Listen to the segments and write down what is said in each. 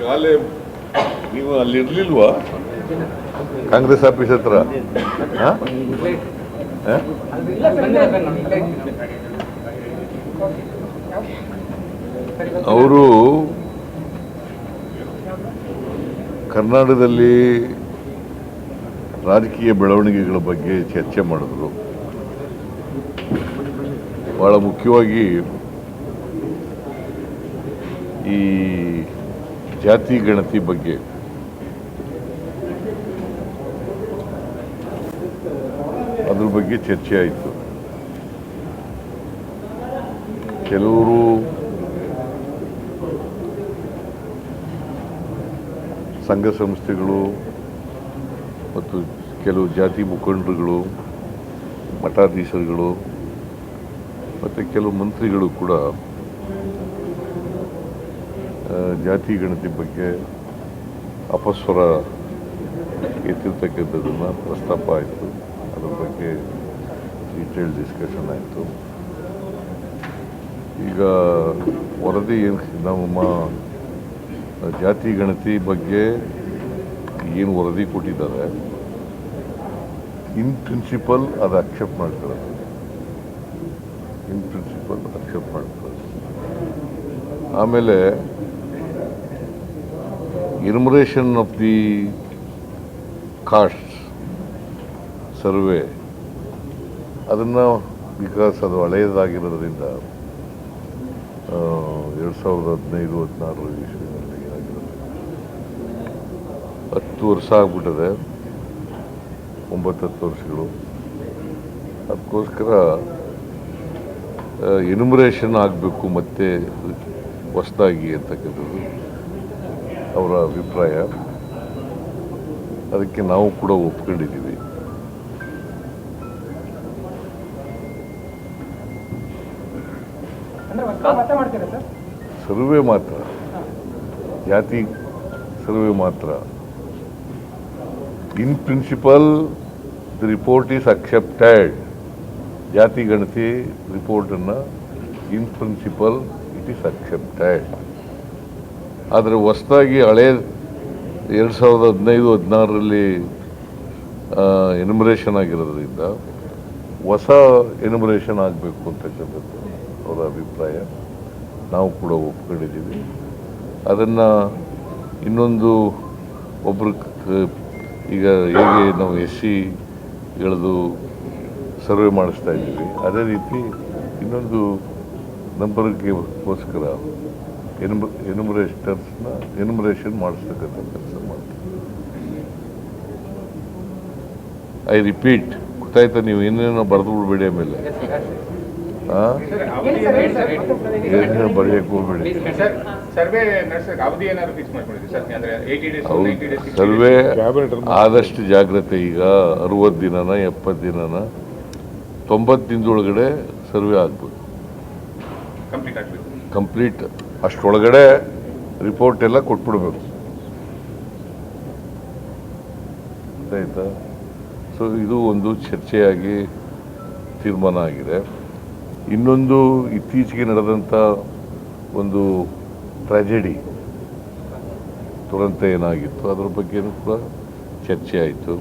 ಕಾಲೇ ನೀವು ಅಲ್ಲಿ ಇರ್ಲಿಲ್ವಾ ಕಾಂಗ್ರೆಸ್ ಆಫೀಸ್ ಹತ್ರ? ಅವರು ಕರ್ನಾಟಕದಲ್ಲಿ ರಾಜಕೀಯ ಬೆಳವಣಿಗೆಗಳ ಬಗ್ಗೆ ಚರ್ಚೆ ಮಾಡಿದ್ರು. ಬಹಳ ಮುಖ್ಯವಾಗಿ ಈ ಜಾತಿ ಗಣತಿ ಬಗ್ಗೆ. ಅದ್ರ ಬಗ್ಗೆ ಚರ್ಚೆ ಆಯಿತು. ಕೆಲವರು ಸಂಘ ಸಂಸ್ಥೆಗಳು ಮತ್ತು ಕೆಲವು ಜಾತಿ ಮುಖಂಡರುಗಳು, ಮಠಾಧೀಶರುಗಳು, ಮತ್ತು ಕೆಲವು ಮಂತ್ರಿಗಳು ಕೂಡ ಜಾತಿ ಗಣತಿ ಬಗ್ಗೆ ಅಪಸ್ವರ ಎತ್ತಿರ್ತಕ್ಕಂಥದ್ದನ್ನು ಪ್ರಸ್ತಾಪ ಆಯಿತು. ಅದ್ರ ಬಗ್ಗೆ ಡೀಟೇಲ್ ಡಿಸ್ಕಷನ್ ಆಯಿತು. ಈಗ ವರದಿ ಏನು ನಮ್ಮ ಜಾತಿ ಗಣತಿ ಬಗ್ಗೆ ಏನು ವರದಿ ಕೊಟ್ಟಿದ್ದಾರೆ ಇನ್ ಪ್ರಿನ್ಸಿಪಲ್ ಅದು ಅಕ್ಸೆಪ್ಟ್ ಮಾಡ್ಕೊಳ್ಳೋದು. ಇನ್ ಪ್ರಿನ್ಸಿಪಲ್ ಅಕ್ಸೆಪ್ಟ್ ಮಾಡ್ಕೊಳ್ಳೋದು. ಆಮೇಲೆ enumeration of the caste survey ಅದನ್ನು ಬಿಕಾಸ್ ಅದು ಹಳೆಯದಾಗಿರೋದ್ರಿಂದ ಎರಡು ಸಾವಿರದ ಹದಿನೈದು, ಹದಿನಾರು ಇಸ್ವಿನಲ್ಲಿ ಆಗಿರೋದು ಹತ್ತು ವರ್ಷ ಆಗ್ಬಿಟ್ಟಿದೆ, ಒಂಬತ್ತು ಹತ್ತು ವರ್ಷಗಳು. ಅದಕ್ಕೋಸ್ಕರ ಇನ್ಮುರೇಷನ್ ಆಗಬೇಕು ಮತ್ತೆ ಹೊಸದಾಗಿ ಅಂತಕ್ಕಂಥದ್ದು. ಅವರ ಅಭಿಪ್ರಾಯ. ಅದಕ್ಕೆ ನಾವು ಕೂಡ ಒಪ್ಕೊಂಡಿದ್ದೀವಿ. ಸರ್ವೆ ಮಾತ್ರ. ಜಾತಿ ಸರ್ವೆ ಮಾತ್ರ. In principle the report is accepted ಜಾತಿ ಗಣತಿ ರಿಪೋರ್ಟನ್ನು in principle it is accepted ಆದರೆ ಹೊಸದಾಗಿ ಹಳೆ ಎರಡು ಸಾವಿರದ ಹದಿನೈದು, ಹದಿನಾರರಲ್ಲಿ ಎನ್ಯುಮರೇಷನ್ ಆಗಿರೋದ್ರಿಂದ ಹೊಸ ಎನ್ಯುಮರೇಷನ್ ಆಗಬೇಕು ಅಂತಕ್ಕಂಥದ್ದು ಅವರ ಅಭಿಪ್ರಾಯ. ನಾವು ಕೂಡ ಒಪ್ಕೊಂಡಿದ್ದೀವಿ. ಅದನ್ನು ಇನ್ನೊಂದು ಒಬ್ಬರು ಈಗ ಹೇಗೆ ನಾವು ಎಸ್ ಸಿಗಳದು ಸರ್ವೆ ಮಾಡಿಸ್ತಾ ಇದ್ದೀವಿ, ಅದೇ ರೀತಿ ಇನ್ನೊಂದು ನಂಬರ್ಗೆಗೋಸ್ಕರ ಎನ್ಮ ಎನ್ಯುಮರೇಷನ್ಸ್ನ ಎನ್ಯುಮರೇಷನ್ ಮಾಡಿಸ್ತಕ್ಕಂಥ ಕೆಲಸ ಮಾಡ್ತೀವಿ ಐ ರಿಪೀಟ್ ಗೊತ್ತಾಯ್ತಾ ನೀವು? ಏನೇನೋ ಬರೆದು ಬಿಡಬೇಡಿ ಆಮೇಲೆ. ಏನೇನೋ ಬರೆಯಕ್ಕೆ ಹೋಗ್ಬೇಡಿ. ಸರ್ವೆ ಅವಧಿ ಏನಾದ್ರು ಫಿಕ್ಸ್ ಮಾಡ್ಕೊಂಡಿದ್ದೀವಿ ಸರ್? ಅಂದ್ರೆ ಏಯ್ಟಿ ಡೇಸ್ ಹೌದು. ನೈಂಟಿ ಡೇಸ್ ಸರ್ವೆ ಆದಷ್ಟು ಜಾಗ್ರತೆ ಈಗ. ಅರವತ್ತು ದಿನನ ಎಪ್ಪತ್ತು ದಿನನ. ತೊಂಬತ್ತು ದಿನದೊಳಗಡೆ ಸರ್ವೆ ಆಗ್ಬೋದು. ಕಂಪ್ಲೀಟ್ ಅಷ್ಟರೊಳಗಡೆ ರಿಪೋರ್ಟ್ ಎಲ್ಲ ಕೊಟ್ಬಿಡ್ಬೇಕು. ಆಯ್ತಾ ಸೊ ಇದು ಒಂದು ಚರ್ಚೆಯಾಗಿ ತೀರ್ಮಾನ ಆಗಿದೆ. ಇನ್ನೊಂದು ಇತ್ತೀಚೆಗೆ ನಡೆದಂಥ ಒಂದು ಟ್ರ್ಯಾಜೆಡಿ ತುರಂತ ಏನಾಗಿತ್ತು? ಅದರ ಬಗ್ಗೆನೂ ಕೂಡ ಚರ್ಚೆ ಆಯಿತು.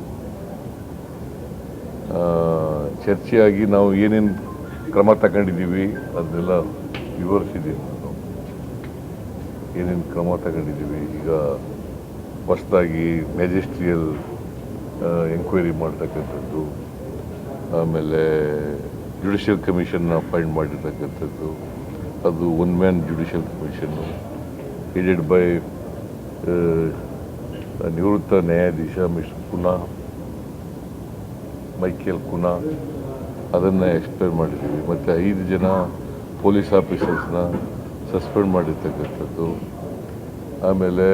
ಚರ್ಚೆಯಾಗಿ ನಾವು ಏನೇನು ಕ್ರಮ ತಗೊಂಡಿದ್ದೀವಿ, ಅದನ್ನೆಲ್ಲ ವಿವರಿಸಿದ್ದೀನಿ. ನಾನು ಏನೇನು ಕ್ರಮ ತಗೊಂಡಿದ್ದೀವಿ? ಈಗ ಹೊಸದಾಗಿ ಮ್ಯಾಜಿಸ್ಟ್ರಿಯಲ್ ಎಂಕ್ವೈರಿ ಮಾಡ್ತಕ್ಕಂಥದ್ದು, ಆಮೇಲೆ ಜುಡಿಷಿಯಲ್ ಕಮಿಷನ್ನ ಅಪಾಯಿಂಟ್ ಮಾಡಿರ್ತಕ್ಕಂಥದ್ದು, ಅದು one man judicial commission headed by ನಿವೃತ್ತ ನ್ಯಾಯಾಧೀಶ ಮಿಸ್ಟರ್ ಕುನಾ, ಮೈಕೇಲ್ ಕುನಾ, ಅದನ್ನು ಎಕ್ಸ್ಪ್ಲೇನ್ ಮಾಡಿದ್ದೀವಿ. ಮತ್ತು ಐದು ಜನ ಪೊಲೀಸ್ ಆಫೀಸರ್ಸ್ನ ಸಸ್ಪೆಂಡ್ ಮಾಡಿರ್ತಕ್ಕಂಥದ್ದು. ಆಮೇಲೆ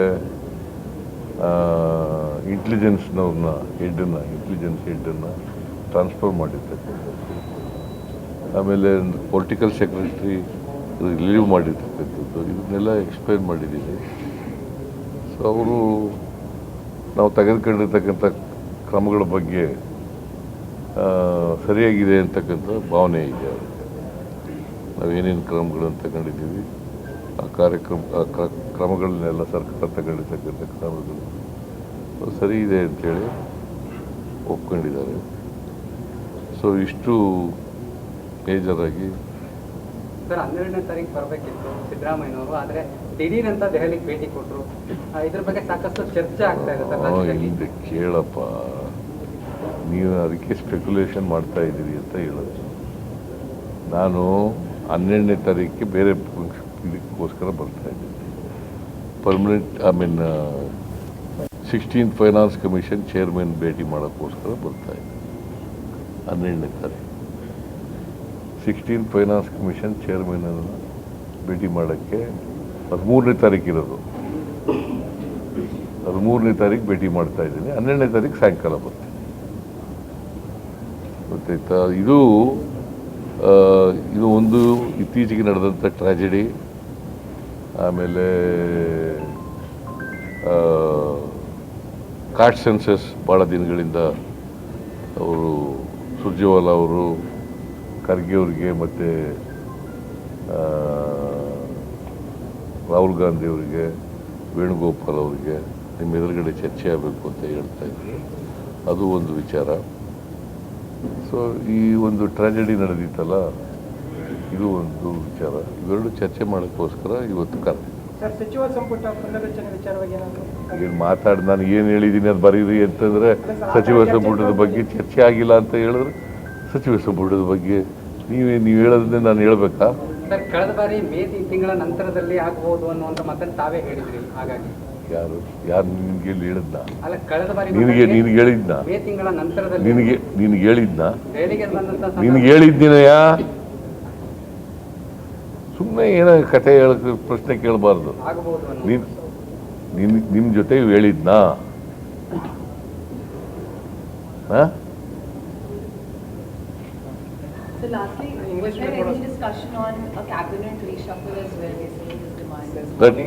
ಇಂಟೆಲಿಜೆನ್ಸ್ನವ್ರನ್ನ ಹೆಡ್ಡನ್ನು ಇಂಟೆಲಿಜೆನ್ಸ್ ಹೆಡ್ಡನ್ನು ಟ್ರಾನ್ಸ್ಫರ್ ಮಾಡಿರ್ತಕ್ಕಂಥದ್ದು. ಆಮೇಲೆ ಪೊಲಿಟಿಕಲ್ ಸೆಕ್ರೆಟ್ರಿ ರಿಲೀವ್ ಮಾಡಿರ್ತಕ್ಕಂಥದ್ದು. ಇದನ್ನೆಲ್ಲ ಎಕ್ಸ್ಪ್ಲೈನ್ ಮಾಡಿದ್ದೀವಿ ಸೊ ಅವರು ನಾವು ತೆಗೆದುಕೊಂಡಿರ್ತಕ್ಕಂಥ ಕ್ರಮಗಳ ಬಗ್ಗೆ ಸರಿಯಾಗಿದೆ ಅಂತಕ್ಕಂಥ ಭಾವನೆ ಇದೆ ಅವ್ರಿಗೆ. ನಾವೇನೇನು ಕ್ರಮಗಳನ್ನು ತಗೊಂಡಿದ್ದೀವಿ? ಕಾರ್ಯಕ್ರಮ ಆ ಕ್ರ- ಕ್ರಮಗಳನ್ನೆಲ್ಲ ಸರ್ಕಾರ ತಗೊಂಡಿರ್ತಕ್ಕಂಥ ಕ್ರಮಗಳು. ಸರಿ ಇದೆ ಅಂಥೇಳಿ ಒಪ್ಕೊಂಡಿದ್ದಾರೆ. ಸೊ ಇಷ್ಟು ಮೇಜರಾಗಿ. ಸರ್ ಹನ್ನೆರಡನೇ ತಾರೀಕು ಬರಬೇಕಿತ್ತು ಸಿದ್ದರಾಮಯ್ಯನವರು ಆದರೆ ದಿಢೀರ್ ಅಂತ ದೆಹಲಿಗೆ ಭೇಟಿ ಕೊಟ್ಟರು ಇದ್ರ ಬಗ್ಗೆ ಸಾಕಷ್ಟು ಚರ್ಚೆ ಆಗ್ತಾ ಇದೆ ಸರ್ ಹಿಂದೆ ಕೇಳಪ್ಪ. ನೀವು ಅದಕ್ಕೆ ಸ್ಪೆಕ್ಯುಲೇಷನ್ ಮಾಡ್ತಾ ಇದ್ದೀರಿ ಅಂತ ಹೇಳೋದು. ನಾನು ಹನ್ನೆರಡನೇ ತಾರೀಕಿಗೆ ಬೇರೆ ಫಂಕ್ಷನ್ ಇದಕ್ಕೋಸ್ಕರ ಬರ್ತಾ ಇದ್ದೀನಿ permanent I mean sixteen finance commission chairman ಭೇಟಿ ಮಾಡೋಕ್ಕೋಸ್ಕರ ಬರ್ತಾ ಇದ್ದೀನಿ ಹನ್ನೆರಡನೇ ತಾರೀಕು. ಸಿಕ್ಸ್ಟೀನ್ ಫೈನಾನ್ಸ್ ಕಮಿಷನ್ ಚೇರ್ಮನ್ ಭೇಟಿ ಮಾಡೋಕ್ಕೆ ಹದಿಮೂರನೇ ತಾರೀಕು ಇರೋದು. ಹದಿಮೂರನೇ ತಾರೀಕು ಭೇಟಿ ಮಾಡ್ತಾ ಇದ್ದೀನಿ. ಹನ್ನೆರಡನೇ ತಾರೀಕು ಸಾಯಂಕಾಲ ಬರ್ತೀನಿ. ಗೊತ್ತಾಯ್ತಾ? ಇದು ಇದು ಒಂದು ಇತ್ತೀಚೆಗೆ ನಡೆದಂಥ ಟ್ರ್ಯಾಜಿಡಿ ಆಮೇಲೆ ಕಾಟ್ ಸೆನ್ಸಸ್ ಭಾಳ ದಿನಗಳಿಂದ ಅವರು ಸುರ್ಜೇವಾಲಾ ಅವರು, ಖರ್ಗೆ ಅವರಿಗೆ ಮತ್ತು ರಾಹುಲ್ ಗಾಂಧಿ ಅವರಿಗೆ, ವೇಣುಗೋಪಾಲ್ ಅವರಿಗೆ ನಿಮ್ಮ ಎದುರುಗಡೆ ಚರ್ಚೆ ಆಗಬೇಕು ಅಂತ ಹೇಳ್ತಾ ಇದ್ರು ಅದು ಒಂದು ವಿಚಾರ. ಸೊ ಈ ಒಂದು ಟ್ರಾಜಡಿ ನಡೆದಿತ್ತಲ್ಲ ಇದು ಒಂದು ವಿಚಾರ. ಇವೆರಡು ಚರ್ಚೆ ಮಾಡೋಕ್ಕೋಸ್ಕರ ಇವತ್ತು ಕರೆ ಸರ್ ಸಚಿವ ಸಂಪುಟ ಪುನರ್ರಚನೆ ವಿಚಾರವಾಗಿ ಏನು ಮಾತಾಡಿ ನಾನು ಏನು ಹೇಳಿದ್ದೀನಿ ಅದು ಬರೀರಿ ಅಂತಂದರೆ ಸಚಿವ ಸಂಪುಟದ ಬಗ್ಗೆ ಚರ್ಚೆ ಆಗಿಲ್ಲ ಅಂತ ಹೇಳಿದ್ರೆ ಸಚಿವ ಸಂಪುಟದ ಬಗ್ಗೆ ನೀವೇ ನೀವು ಹೇಳೋದನ್ನೇ ನಾನು ಹೇಳಬೇಕಾ? ಸರ್ ಕಳೆದ ಬಾರಿ ಮೇ ತಿಂಗಳ ನಂತರದಲ್ಲಿ ಆಗಬಹುದು ಅನ್ನುವಂಥ ಮಾತನ್ನು ತಾವೇ ಹೇಳಿದ್ರಿ ಹಾಗಾಗಿ. ಯಾರು ಯಾರು ನಿನ್ಗೆ ಇಲ್ಲಿ ಹೇಳಿದ್ನ? ಅಲ್ಲ ಕಳೆದ ಬಾರಿ ನಿನಗೆ ನಿನಗೆ ಹೇಳಿದ್ನ? ಮೇ ತಿಂಗಳ ನಂತರದಲ್ಲಿ ನಿನಗೆ ನಿನಗೆ ಹೇಳಿದ್ನ? ನಿನಗೆ ಹೇಳಿದ್ದೀನಯ್ಯ? ಸುಮ್ಮನೆ ಏನೋ ಕತೆ ಹೇಳಕ್ಕೆ ಪ್ರಶ್ನೆ ಕೇಳಬಾರ್ದು. ನೀನು ನಿಮ್ಮ ಜೊತೆ ಹೇಳಿದ್ನಾ? ಹಾ? So lastly, was there any discussion on a cabinet reshuffle as well, basically his demand? That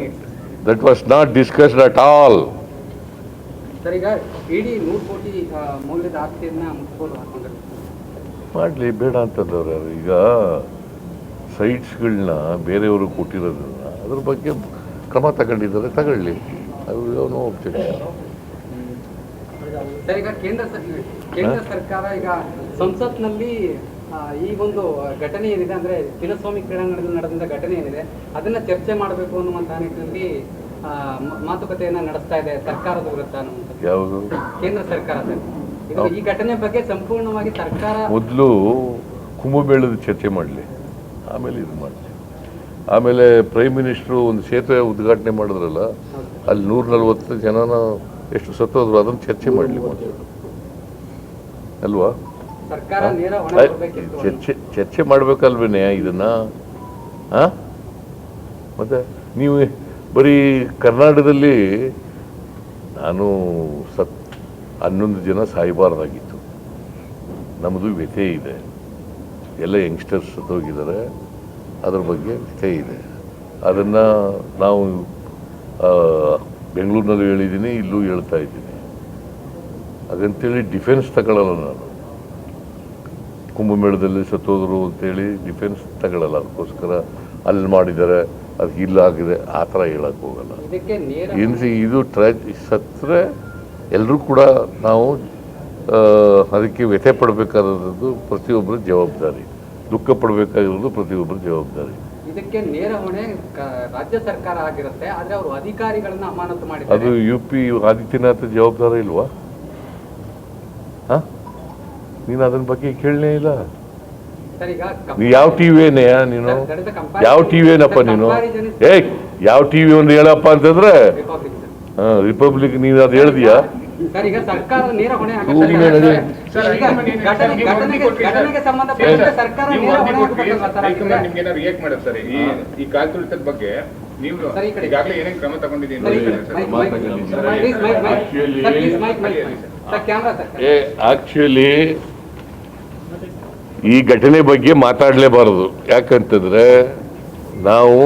that was not discussed at all sir ಈಗ ಇಡೀ ನೂರು ಕೋಟಿ ಆ, ಮೌಲ್ಯದ ಆಸ್ತಿಯನ್ನ ಮುಟ್ಬೋದು ಹಾಕೊಂಡಿರ್ತಾರೆ ಮಾಡಲಿ ಬೇಡ ಅಂತಂದವ್ರು ಯಾರು. ಈಗ ಸೈಟ್ಸ್ಗಳನ್ನ ಬೇರೆಯವರು ಕೊಟ್ಟಿರೋದನ್ನ ಅದ್ರ ಬಗ್ಗೆ ಕ್ರಮ ತಗೊಂಡಿದ್ದಾರೆ ತಗೊಳ್ಳಿ. ಅದು ನೋ ಒಬ್ಜೆಕ್ಷನ್ ಸರ್ ಈಗ ಕೇಂದ್ರ ಕೇಂದ್ರ ಸರ್ಕಾರ ಈಗ ಸಂಸತ್ನಲ್ಲಿ ಈ ಒಂದು ಘಟನೆ ಏನಿದೆ ಅಂದ್ರೆ ಚಿನ್ನಸ್ವಾಮಿ ಕ್ರೀಡಾಂಗಣದಲ್ಲಿ ನಡೆದಂತ ಘಟನೆ ಏನಿದೆ ಅದನ್ನ ಚರ್ಚೆ ಮಾಡಬೇಕು ಅನ್ನುವಂತಹ ನಿಟ್ಟಿನಲ್ಲಿ ಮಾತುಕತೆಯನ್ನ ನಡೆಸ್ತಾ ಇದೆ ಸರ್ಕಾರದ ವಿರುದ್ಧ ಯಾವುದು? ಕೇಂದ್ರ ಸರ್ಕಾರ ಸರ್. ಈ ಘಟನೆ ಬಗ್ಗೆ ಸಂಪೂರ್ಣವಾಗಿ ಸರ್ಕಾರ ಮೊದಲು ಕುಂಭಮೇಳದ ಚರ್ಚೆ ಮಾಡಲಿ. ಆಮೇಲೆ ಇದು ಮಾಡ್ತೀವಿ. ಆಮೇಲೆ ಪ್ರೈಮ್ ಮಿನಿಸ್ಟ್ರು ಒಂದು ಸೇತುವೆ ಉದ್ಘಾಟನೆ ಮಾಡಿದ್ರಲ್ಲ ಅಲ್ಲಿ ನೂರ ನಲ್ವತ್ತು ಜನನ ಎಷ್ಟು ಸತ್ತೋದ್ರು ಅದನ್ನು ಚರ್ಚೆ ಮಾಡಲಿ ಅಲ್ವಾ? ಚರ್ಚೆ ಚರ್ಚೆ ಮಾಡ್ಬೇಕಲ್ವೇನೆ ಇದನ್ನ? ಹಾಂ? ಮತ್ತೆ ನೀವು ಬರೀ ಕರ್ನಾಟಕದಲ್ಲಿ ನಾನು ಸತ್ ಹನ್ನೊಂದು ಜನ ಸಾಯಬಾರ್ದಾಗಿತ್ತು. ನಮ್ಮದು ವ್ಯಥೆ ಇದೆ. ಎಲ್ಲ ಯಂಗ್ಸ್ಟರ್ಸ್ ಸತ್ತೋಗಿದ್ದಾರೆ. ಅದ್ರ ಬಗ್ಗೆ ಕೈ ಇದೆ. ಅದನ್ನು ನಾವು ಬೆಂಗಳೂರಿನಲ್ಲೂ ಹೇಳಿದ್ದೀನಿ ಇಲ್ಲೂ ಹೇಳ್ತಾ ಇದ್ದೀನಿ. ಹಾಗಂತೇಳಿ ಡಿಫೆನ್ಸ್ ತಗೊಳ್ಳಲ್ಲ ನಾನು. ಕುಂಭಮೇಳದಲ್ಲಿ ಸತ್ತೋದ್ರು ಅಂತೇಳಿ ಡಿಫೆನ್ಸ್ ತಗೊಳ್ಳಲ್ಲ ಅದಕ್ಕೋಸ್ಕರ ಅಲ್ಲಿ ಮಾಡಿದ್ದಾರೆ ಅದು ಇಲ್ಲಾಗಿದೆ ಆ ಥರ ಹೇಳಕ್ಕೆ ಹೋಗಲ್ಲ. ಏನು ಇದು ಟ್ರಾ ಸತ್ತರೆ ಎಲ್ಲರೂ ಕೂಡ ನಾವು ಅದಕ್ಕೆ ವ್ಯಥೆ ಪಡಬೇಕಾದದ್ದು ಪ್ರತಿಯೊಬ್ಬರ ಜವಾಬ್ದಾರಿ. ದುಃಖ ಪಡಬೇಕಾಗಿರೋದು ಪ್ರತಿಯೊಬ್ಬರ ಜವಾಬ್ದಾರಿ. ಇದಕ್ಕೆ ನೇರ ಹೊಣೆ ರಾಜ್ಯ ಸರ್ಕಾರ ಆಗಿರುತ್ತೆ ಆದರೆ ಅವರು ಅಧಿಕಾರಿಗಳನ್ನ ಅಮಾನತು ಅದು ಮಾಡಿದ್ದಾರೆ ಯು ಪಿ ಆದಿತ್ಯನಾಥ ಜವಾಬ್ದಾರ ಇಲ್ವಾ? ಹಾ? ನೀನು ಅದನ್ನ ಬಗ್ಗೆ ಕೇಳಲೇ ಇಲ್ಲ. ಯಾವ ಟಿ ನೀನು? is a comparison- ಯಾವ ಟಿ ವಿ ಏನಪ್ಪ ನೀನು? ಏಯ್ ಯಾವ ಟಿ ವಿ ಒಂದು ಹೇಳಪ್ಪ ಅಂತಂದ್ರೆ. ರಿಪಬ್ಲಿಕ್ ನೀನು ಅದು ಹೇಳ್ದಿಯಾ? ಸರ್ ಈಗ ನೇರ ಹೊಣೆ ಘಟನೆಗೆ ಸರ್ಕಾರ ನೇರ ಹೊಣೆ? ನಿಮ್ಗೆ ಏನಾದ್ರು ರಿಯಾಕ್ಟ್ ಮಾಡೋದು ಸರ್? ಈ ಈ ಬಗ್ಗೆ ನೀವು. ಈಗಾಗಲೇ ಏನೇನು ಕ್ರಮ ತಗೊಂಡಿದ್ದೀನಿ ಆಕ್ಚುಲಿ ಈ ಘಟನೆ ಬಗ್ಗೆ ಮಾತಾಡಲೇಬಾರದು. ಯಾಕಂತಂದ್ರೆ ನಾವು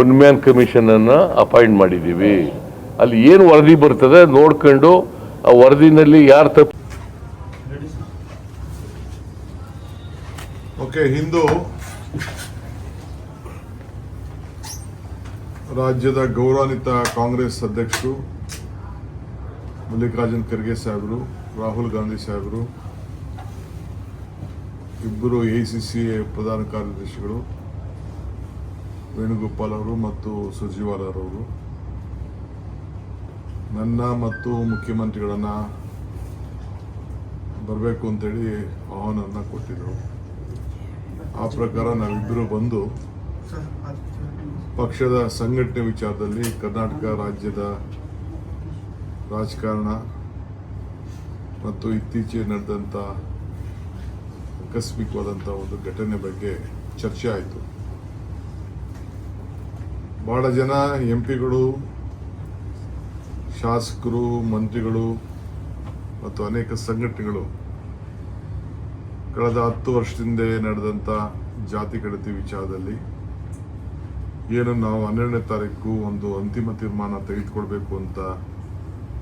ಒನ್ ಮ್ಯಾನ್ ಕಮಿಷನ್ ಅನ್ನ ಅಪಾಯಿಂಟ್ ಮಾಡಿದ್ದೀವಿ. ಅಲ್ಲಿ ಏನು ವರದಿ ಬರ್ತದೆ ನೋಡ್ಕೊಂಡು ಆ ವರದಿನಲ್ಲಿ ಯಾರು ತಪ್ಪು ಓಕೆ, ಹಿಂದೂ ರಾಜ್ಯದ ಗೌರವಾನ್ವಿತ ಕಾಂಗ್ರೆಸ್ ಅಧ್ಯಕ್ಷರು, ಮಲ್ಲಿಕಾರ್ಜುನ್ ಖರ್ಗೆ ಸಾಹೇಬರು, ರಾಹುಲ್ ಗಾಂಧಿ ಸಾಹೇಬರು, ಇಬ್ಬರು ಎ ಸಿ ಸಿ ಪ್ರಧಾನ ಕಾರ್ಯದರ್ಶಿಗಳು, ವೇಣುಗೋಪಾಲ್ ಅವರು ಮತ್ತು ಸುರ್ಜಿವಾಲರವರು. ನನ್ನ ಮತ್ತು ಮುಖ್ಯಮಂತ್ರಿಗಳನ್ನ ಬರಬೇಕು ಅಂತೇಳಿ ಆಹ್ವಾನವನ್ನು ಕೊಟ್ಟಿದ್ದರು ಆ ಪ್ರಕಾರ ನಾವಿಬ್ಬರು ಬಂದು ಪಕ್ಷದ ಸಂಘಟನೆ ವಿಚಾರದಲ್ಲಿ ಕರ್ನಾಟಕ ರಾಜ್ಯದ ರಾಜಕಾರಣ ಮತ್ತು ಇತ್ತೀಚೆಗೆ ನಡೆದಂಥ ಆಕಸ್ಮಿಕವಾದಂಥ ಒಂದು ಘಟನೆ ಬಗ್ಗೆ ಚರ್ಚೆ ಆಯಿತು. ಭಾಳ ಜನ ಎಂ ಪಿಗಳು ಶಾಸಕರು, ಮಂತ್ರಿಗಳು ಮತ್ತು ಅನೇಕ ಸಂಘಟನೆಗಳು ಕಳೆದ ಹತ್ತು ವರ್ಷದಿಂದ ನಡೆದಂಥ ಜಾತಿ ಕಡತಿ ವಿಚಾರದಲ್ಲಿ ಏನು ನಾವು ಹನ್ನೆರಡನೇ ತಾರೀಕು ಒಂದು ಅಂತಿಮ ತೀರ್ಮಾನ ತೆಗೆದುಕೊಳ್ಬೇಕು ಅಂತ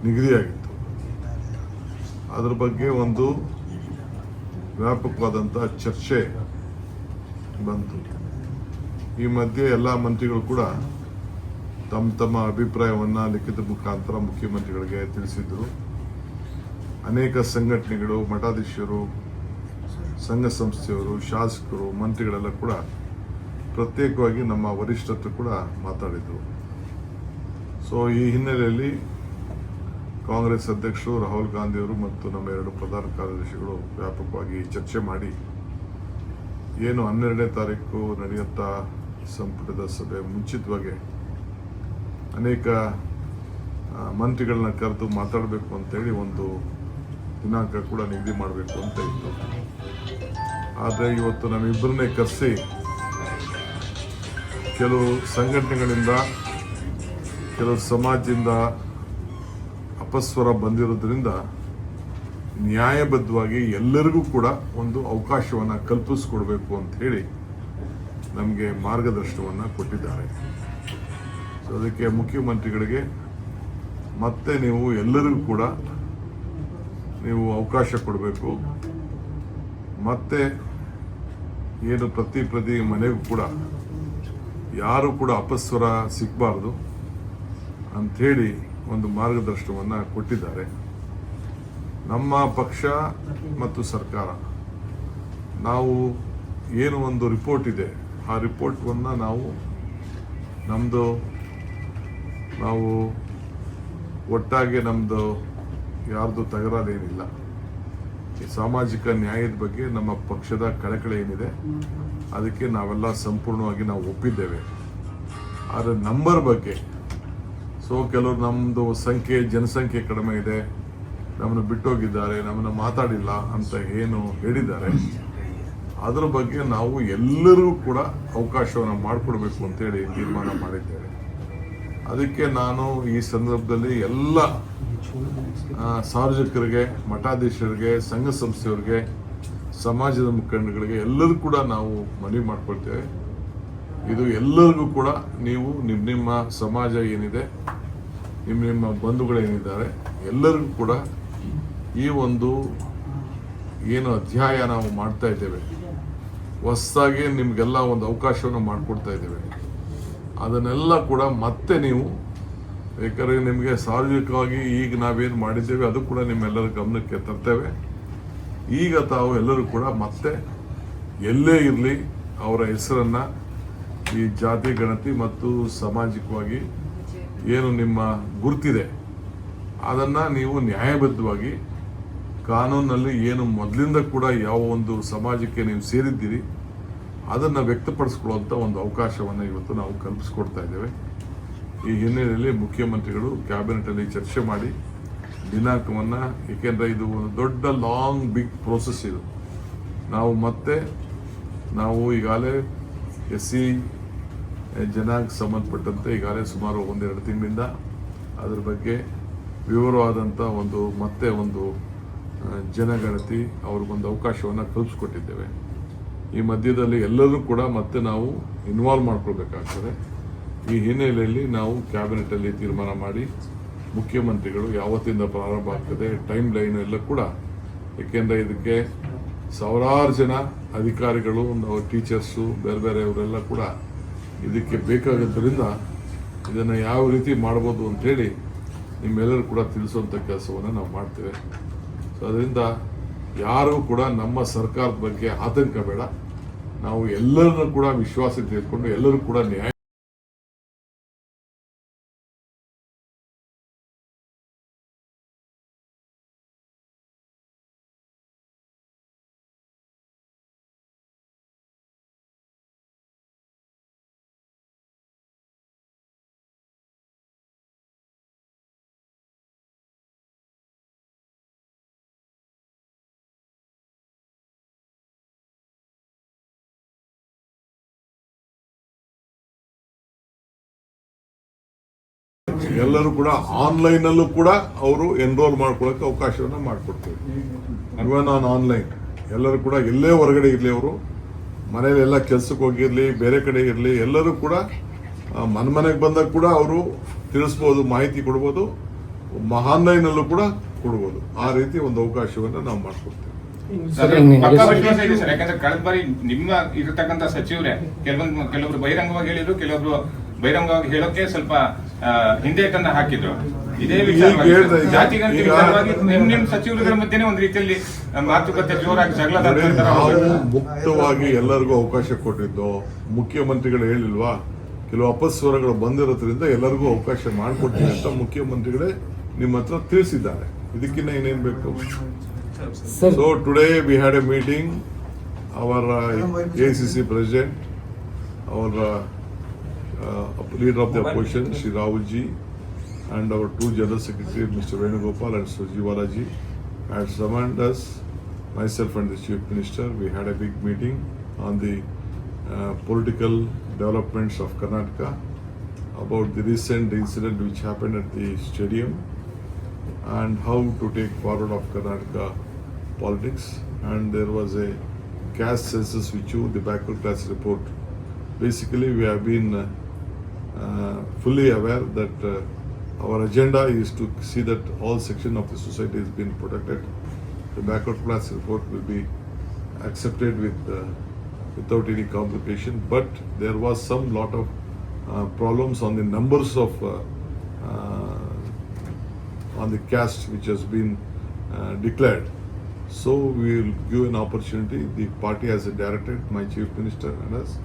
ನಿಗದಿಯಾಗಿತ್ತು. ಅದರ ಬಗ್ಗೆ ಒಂದು ವ್ಯಾಪಕವಾದಂಥ ಚರ್ಚೆ ಬಂತು. ಈ ಮಧ್ಯೆ ಎಲ್ಲ ಮಂತ್ರಿಗಳು ಕೂಡ ತಮ್ಮ ತಮ್ಮ ಅಭಿಪ್ರಾಯವನ್ನು ಲಿಖಿತ ಮುಖಾಂತರ ಮುಖ್ಯಮಂತ್ರಿಗಳಿಗೆ ತಿಳಿಸಿದರು. ಅನೇಕ ಸಂಘಟನೆಗಳು, ಮಠಾಧೀಶರು, ಸಂಘ ಸಂಸ್ಥೆಯವರು, ಶಾಸಕರು, ಮಂತ್ರಿಗಳೆಲ್ಲ ಕೂಡ ಪ್ರತ್ಯೇಕವಾಗಿ ನಮ್ಮ ವರಿಷ್ಠರು ಕೂಡ ಮಾತಾಡಿದರು. ಸೊ ಈ ಹಿನ್ನೆಲೆಯಲ್ಲಿ ಕಾಂಗ್ರೆಸ್ ಅಧ್ಯಕ್ಷರು ರಾಹುಲ್ ಗಾಂಧಿಯವರು ಮತ್ತು ನಮ್ಮ ಎರಡು ಪ್ರಧಾನ ಕಾರ್ಯದರ್ಶಿಗಳು ವ್ಯಾಪಕವಾಗಿ ಚರ್ಚೆ ಮಾಡಿ, ಏನು ಹನ್ನೆರಡನೇ ತಾರೀಕು ನಡೆಯುತ್ತಾ ಸಂಪುಟದ ಸಭೆ ಮುಂಚಿತವಾಗಿ ಅನೇಕ ಮಂತ್ರಿಗಳನ್ನ ಕರೆದು ಮಾತಾಡಬೇಕು ಅಂತೇಳಿ ಒಂದು ದಿನಾಂಕ ಕೂಡ ನಿಗದಿ ಮಾಡಬೇಕು ಅಂತ ಇತ್ತು. ಆದರೆ ಇವತ್ತು ನಮ್ಮಿಬ್ಬರನ್ನೇ ಕರೆಸಿ ಕೆಲವು ಸಂಘಟನೆಗಳಿಂದ, ಕೆಲವು ಸಮಾಜದಿಂದ ಅಪಸ್ವರ ಬಂದಿರೋದ್ರಿಂದ ನ್ಯಾಯಬದ್ಧವಾಗಿ ಎಲ್ಲರಿಗೂ ಕೂಡ ಒಂದು ಅವಕಾಶವನ್ನು ಕಲ್ಪಿಸ್ಕೊಡ್ಬೇಕು ಅಂತ ಹೇಳಿ ನಮಗೆ ಮಾರ್ಗದರ್ಶನವನ್ನು ಕೊಟ್ಟಿದ್ದಾರೆ. ಸೊ ಅದಕ್ಕೆ ಮುಖ್ಯಮಂತ್ರಿಗಳಿಗೆ ಮತ್ತೆ ನೀವು ಎಲ್ಲರಿಗೂ ಕೂಡ ನೀವು ಅವಕಾಶ ಕೊಡಬೇಕು. ಮತ್ತೆ ಏನು ಪ್ರತಿ ಪ್ರತಿ ಮನೆಗೂ ಕೂಡ ಯಾರು ಕೂಡ ಅಪಸ್ವರ ಸಿಗಬಾರ್ದು ಅಂಥೇಳಿ ಒಂದು ಮಾರ್ಗದರ್ಶನವನ್ನು ಕೊಟ್ಟಿದ್ದಾರೆ. ನಮ್ಮ ಪಕ್ಷ ಮತ್ತು ಸರ್ಕಾರ. ನಾವು ಏನು ಒಂದು ರಿಪೋರ್ಟ್ ಇದೆ, ಆ ರಿಪೋರ್ಟನ್ನು ನಾವು ನಮ್ಮದು ನಾವು ಒಟ್ಟಾಗಿ ನಮ್ಮದು ಯಾರ್ದು ತಗರಾದೇನಿಲ್ಲ ಈ ಸಾಮಾಜಿಕ ನ್ಯಾಯದ ಬಗ್ಗೆ ನಮ್ಮ ಪಕ್ಷದ ಕಳಕಳಿ ಏನಿದೆ, ಅದಕ್ಕೆ ನಾವೆಲ್ಲ ಸಂಪೂರ್ಣವಾಗಿ ನಾವು ಒಪ್ಪಿದ್ದೇವೆ. ಆದರೆ ನಂಬರ್ ಬಗ್ಗೆ, ಸೊ ಕೆಲವರು ನಮ್ಮದು ಸಂಖ್ಯೆ, ಜನಸಂಖ್ಯೆ ಕಡಿಮೆ ಇದೆ ನಮ್ಮನ್ನು ಬಿಟ್ಟೋಗಿದ್ದಾರೆ ನಮ್ಮನ್ನು ಮಾತಾಡಿಲ್ಲ ಅಂತ ಏನು ಹೇಳಿದ್ದಾರೆ, ಅದರ ಬಗ್ಗೆ ನಾವು ಎಲ್ಲರಿಗೂ ಕೂಡ ಅವಕಾಶವನ್ನು ಮಾಡಿಕೊಡ್ಬೇಕು ಅಂತೇಳಿ ತೀರ್ಮಾನ ಮಾಡಿದ್ದೇವೆ. ಅದಕ್ಕೆ ನಾನು ಈ ಸಂದರ್ಭದಲ್ಲಿ ಎಲ್ಲ ಸಾರ್ವಜನಿಕರಿಗೆ, ಮಠಾಧೀಶರಿಗೆ, ಸಂಘ ಸಂಸ್ಥೆಯವರಿಗೆ, ಸಮಾಜದ ಮುಖಂಡಗಳಿಗೆ ಎಲ್ಲರೂ ಕೂಡ ನಾವು ಮನವಿ ಮಾಡ್ಕೊಳ್ತೇವೆ. ಇದು ಎಲ್ಲರಿಗೂ ಕೂಡ ನೀವು ನಿಮ್ಮ ನಿಮ್ಮ ಸಮಾಜ ಏನಿದೆ ನಿಮ್ಮ ನಿಮ್ಮ ಬಂಧುಗಳೇನಿದ್ದಾರೆ ಎಲ್ಲರಿಗೂ ಕೂಡ ಈ ಒಂದು ಏನು ಅಧ್ಯಾಯ ನಾವು ಮಾಡ್ತಾ ಇದ್ದೇವೆ. ಹೊಸದಾಗಿ ನಿಮಗೆಲ್ಲ ಒಂದು ಅವಕಾಶವನ್ನು ಮಾಡಿಕೊಡ್ತಾ ಇದ್ದೇವೆ. ಅದನ್ನೆಲ್ಲ ಕೂಡ ಮತ್ತೆ ನೀವು ಏಕೆಂದರೆ ನಿಮಗೆ ಸಾರ್ವಜನಿಕವಾಗಿ ಈಗ ನಾವೇನು ಮಾಡಿದ್ದೇವೆ, ಅದು ಕೂಡ ನಿಮ್ಮೆಲ್ಲರ ಗಮನಕ್ಕೆ ತರ್ತೇವೆ. ಈಗ ತಾವು ಎಲ್ಲರೂ ಕೂಡ ಮತ್ತೆ ಎಲ್ಲೇ ಇರಲಿ ಅವರ ಹೆಸರನ್ನು ಈ ಜಾತಿ, ಗಣತಿ ಮತ್ತು ಸಾಮಾಜಿಕವಾಗಿ ಏನು ನಿಮ್ಮ ಗುರುತಿದೆ, ಅದನ್ನು ನೀವು ನ್ಯಾಯಬದ್ಧವಾಗಿ ಕಾನೂನಲ್ಲಿ ಏನು ಮೊದಲಿಂದ ಕೂಡ ಯಾವ ಒಂದು ಸಮಾಜಕ್ಕೆ ನೀವು ಸೇರಿದ್ದೀರಿ ಅದನ್ನು ವ್ಯಕ್ತಪಡಿಸ್ಕೊಳ್ಳುವಂಥ ಒಂದು ಅವಕಾಶವನ್ನು ಇವತ್ತು ನಾವು ಕಲ್ಪಿಸ್ಕೊಡ್ತಾ ಇದ್ದೇವೆ. ಈ ಹಿನ್ನೆಲೆಯಲ್ಲಿ ಮುಖ್ಯಮಂತ್ರಿಗಳು ಕ್ಯಾಬಿನೆಟಲ್ಲಿ ಚರ್ಚೆ ಮಾಡಿ ದಿನಾಂಕವನ್ನು, ಏಕೆಂದರೆ ಇದು ಒಂದು ದೊಡ್ಡ ಲಾಂಗ್ ಬಿಗ್ ಪ್ರೋಸೆಸ್ ಇದು. ನಾವು ಮತ್ತೆ, ನಾವು ಈಗಾಗಲೇ ಎಸ್ ಸಿ ಜನಾಂಗ ಸಂಬಂಧಪಟ್ಟಂತೆ ಈಗಾಗಲೇ ಸುಮಾರು ಒಂದೆರಡು ತಿಂಗಳಿಂದ ಅದರ ಬಗ್ಗೆ ವಿವರವಾದಂಥ ಒಂದು ಮತ್ತೆ ಒಂದು ಜನಗಣತಿ ಅವ್ರಿಗೊಂದು ಅವಕಾಶವನ್ನು ಕಲ್ಪಿಸ್ಕೊಟ್ಟಿದ್ದೇವೆ. ಈ ಮಧ್ಯದಲ್ಲಿ ಎಲ್ಲರೂ ಕೂಡ ಮತ್ತೆ ನಾವು ಇನ್ವಾಲ್ವ್ ಮಾಡ್ಕೊಳ್ಬೇಕಾಗ್ತದೆ. ಈ ಹಿನ್ನೆಲೆಯಲ್ಲಿ ನಾವು ಕ್ಯಾಬಿನೆಟಲ್ಲಿ ತೀರ್ಮಾನ ಮಾಡಿ ಮುಖ್ಯಮಂತ್ರಿಗಳು ಯಾವತ್ತಿಂದ ಪ್ರಾರಂಭ ಆಗ್ತದೆ ಟೈಮ್ ಲೈನ್ ಎಲ್ಲ ಕೂಡ. ಏಕೆಂದರೆ ಇದಕ್ಕೆ ಸಾವಿರಾರು ಜನ ಅಧಿಕಾರಿಗಳು, ನಾವು ಟೀಚರ್ಸು ಬೇರೆ ಬೇರೆಯವರೆಲ್ಲ ಕೂಡ ಇದಕ್ಕೆ ಬೇಕಾಗಿದ್ದರಿಂದ ಇದನ್ನು ಯಾವ ರೀತಿ ಮಾಡ್ಬೋದು ಅಂತೇಳಿ ನಿಮ್ಮೆಲ್ಲರೂ ಕೂಡ ತಿಳಿಸುವಂಥ ಕೆಲಸವನ್ನು ನಾವು ಮಾಡ್ತೇವೆ. ಸೊ ಅದರಿಂದ ಯಾರೂ ಕೂಡ ನಮ್ಮ ಸರ್ಕಾರದ ಬಗ್ಗೆ ಆತಂಕ ಬೇಡ. ನಾವು ಎಲ್ಲರನ್ನೂ ಕೂಡ ವಿಶ್ವಾಸ ತೆಗೆದುಕೊಂಡು ಎಲ್ಲರೂ ಕೂಡ ನ್ಯಾಯ ಎಲ್ಲರೂ ಕೂಡ ಆನ್ಲೈನ್ ಅಲ್ಲೂ ಕೂಡ ಅವರು ಎನ್ರೋಲ್ ಮಾಡ್ಕೊಳಕ್ಕೆ ಅವಕಾಶವನ್ನ ಮಾಡಿಕೊಡ್ತೇವೆ ಇವನ್ ಆನ್ ಆನ್ಲೈನ್? ಎಲ್ಲರೂ ಕೂಡ ಎಲ್ಲೇ ಹೊರಗಡೆ ಇರಲಿ ಅವರು. ಮನೇಲಿ ಎಲ್ಲ ಕೆಲ್ಸಕ್ಕೆ ಹೋಗಿರ್ಲಿ ಬೇರೆ ಕಡೆ ಇರಲಿ ಎಲ್ಲರೂ ಕೂಡ ಮನೆ ಮನೆಗೆ ಬಂದಾಗ ಕೂಡ ಅವರು ತಿಳಿಸ್ಬೋದು ಮಾಹಿತಿ ಕೊಡ್ಬೋದು ಆನ್ಲೈನ್ ಅಲ್ಲೂ ಕೂಡ ಕೊಡ್ಬೋದು. ಆ ರೀತಿ ಒಂದು ಅವಕಾಶವನ್ನು ನಾವು ಮಾಡಿಕೊಡ್ತೇವೆ. ಸರ್, ಪಕ್ಕಾ ವಿಶ್ವಾಸ ಇದೆ ಸರ್. ಯಾಕಂದ್ರೆ ಕಳೆದ ಬಾರಿ ನಿಮ್ಮ ಇರತಕ್ಕಂತ ಸಚಿವರೇ ಕೆಲವೊಂದು ಕೆಲವರು ಬಹಿರಂಗವಾಗಿ ಹೇಳಿದ್ರು ಕೆಲವೊಬ್ರು ಬಹಿರಂಗವಾಗಿ ಹೇಳೋಕೆ ಸ್ವಲ್ಪ ಹಿಂದೇಟನ್ನ ಹಾಕಿದ್ರು. ಇದೇ ವಿಚಾರ ಜಾತಿ ಗಣತಿ ವಿಚಾರವಾಗಿ ನಿಮ್ ನಿಮ್ ಸಚಿವರುಗಳ ಮಧ್ಯೆ ಒಂದು ರೀತಿಯಲ್ಲಿ ಮಾತುಕತೆ ಜೋರಾಗಿ ಜಗಳ ಮುಕ್ತವಾಗಿ ಎಲ್ಲರಿಗೂ ಅವಕಾಶ ಕೊಟ್ಟಿದ್ದು ಮುಖ್ಯಮಂತ್ರಿಗಳು ಹೇಳಿಲ್ವಾ? ಕೆಲವು ಅಪಸ್ವರಗಳು ಬಂದಿರೋದ್ರಿಂದ ಎಲ್ಲರಿಗೂ ಅವಕಾಶ ಮಾಡಿಕೊಟ್ಟಿದೆ ಅಂತ ಮುಖ್ಯಮಂತ್ರಿಗಳೇ ನಿಮ್ಮ ಹತ್ರ ತಿಳಿಸಿದ್ದಾರೆ. ಇದಕ್ಕಿಂತ ಇನ್ನೇನು ಬೇಕು? So today we had a meeting ಅವರ ಎ ಸಿ ಸಿ ಪ್ರೆಸಿಡೆಂಟ್ ಅವರ್ Uh, leader of the opposition, Shri Raulji, and our two general secretaries, Mr. Venugopal and Sujiwalaji, had summoned us, myself and the chief minister. We had a big meeting on the uh, political developments of Karnataka about the recent incident which happened at the stadium and how to take forward of Karnataka politics. And there was a caste census which you, the backward class report. Basically, we have been uh, fully aware that uh, our agenda is to see that all section of the society is being protected. The backward class report will be accepted with uh, without any complication. But there was some lot of uh, problems on the numbers of uh, uh, on the caste which has been uh, declared. So we will give an opportunity. The party has directed my chief minister and us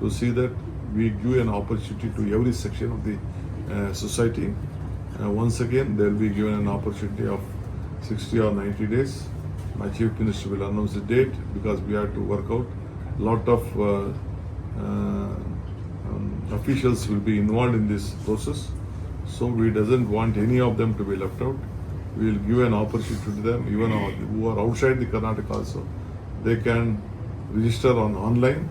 to see that we give an opportunity to every section of the uh, society. Uh, once again, they will be given an opportunity of 60 or 90 days. My chief minister will announce the date because we have to work out. A Lot of uh, uh, um, officials will be involved in this process. So we doesn't want any of them to be left out. We will give an opportunity to them, even who are outside the Karnataka also. They can register on online.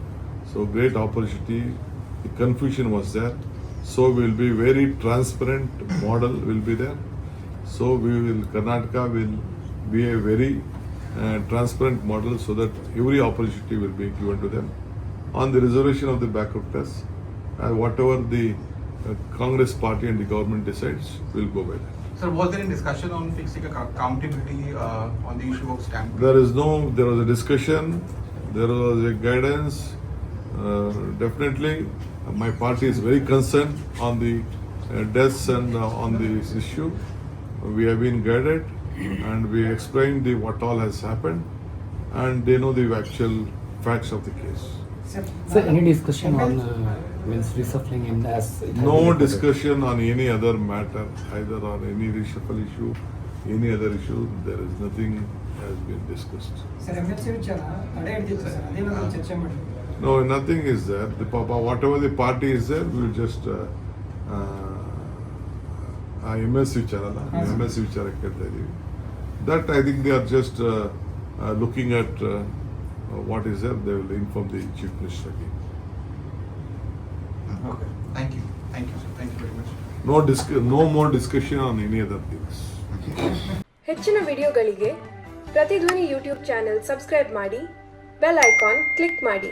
So great opportunity. The confusion was there. So we will be very transparent model will be there. So we will, Karnataka will be a very uh, transparent model so that every opportunity will be given to them. On the reservation of the backup class, uh, whatever the uh, Congress party and the government decides, will go by that. Sir, was there any discussion on fixing a accountability uh, on the issue of stamp? There is no, there was a discussion, there was a guidance. Uh, definitely, uh, my party is very concerned on the uh, deaths and uh, on this issue. We have been guided and we explained the, what all has happened and they know the actual facts of the case. Sir, any discussion on uh, means reshuffling in as it has No been reported? discussion on any other matter, either on any reshuffle issue, any other issue, there is nothing has been discussed. Sir M L C ವಿಚಾರ ತಡೆ ಹಿಡಿದಿತ್ತು sir ಅದೇನಾದ್ರು ಚರ್ಚೆ ಮಾಡಿ No, nothing is there. The papa, whatever the party is there, we will just uh, ಆ M S ವಿಚಾರ ಅಲ್ಲ M S ವಿಚಾರ ಕೇಳ್ತಾ ಇದೀವಿ that I think they are just looking at what is there they will inform the chief minister again Okay, thank you, thank you, sir, thank you very much. No disc no more discussion on any other things ಹೆಚ್ಚಿನ ವಿಡಿಯೋಗಳಿಗೆ ಪ್ರತಿಧ್ವನಿ YouTube channel subscribe ಮಾಡಿ bell icon click ಮಾಡಿ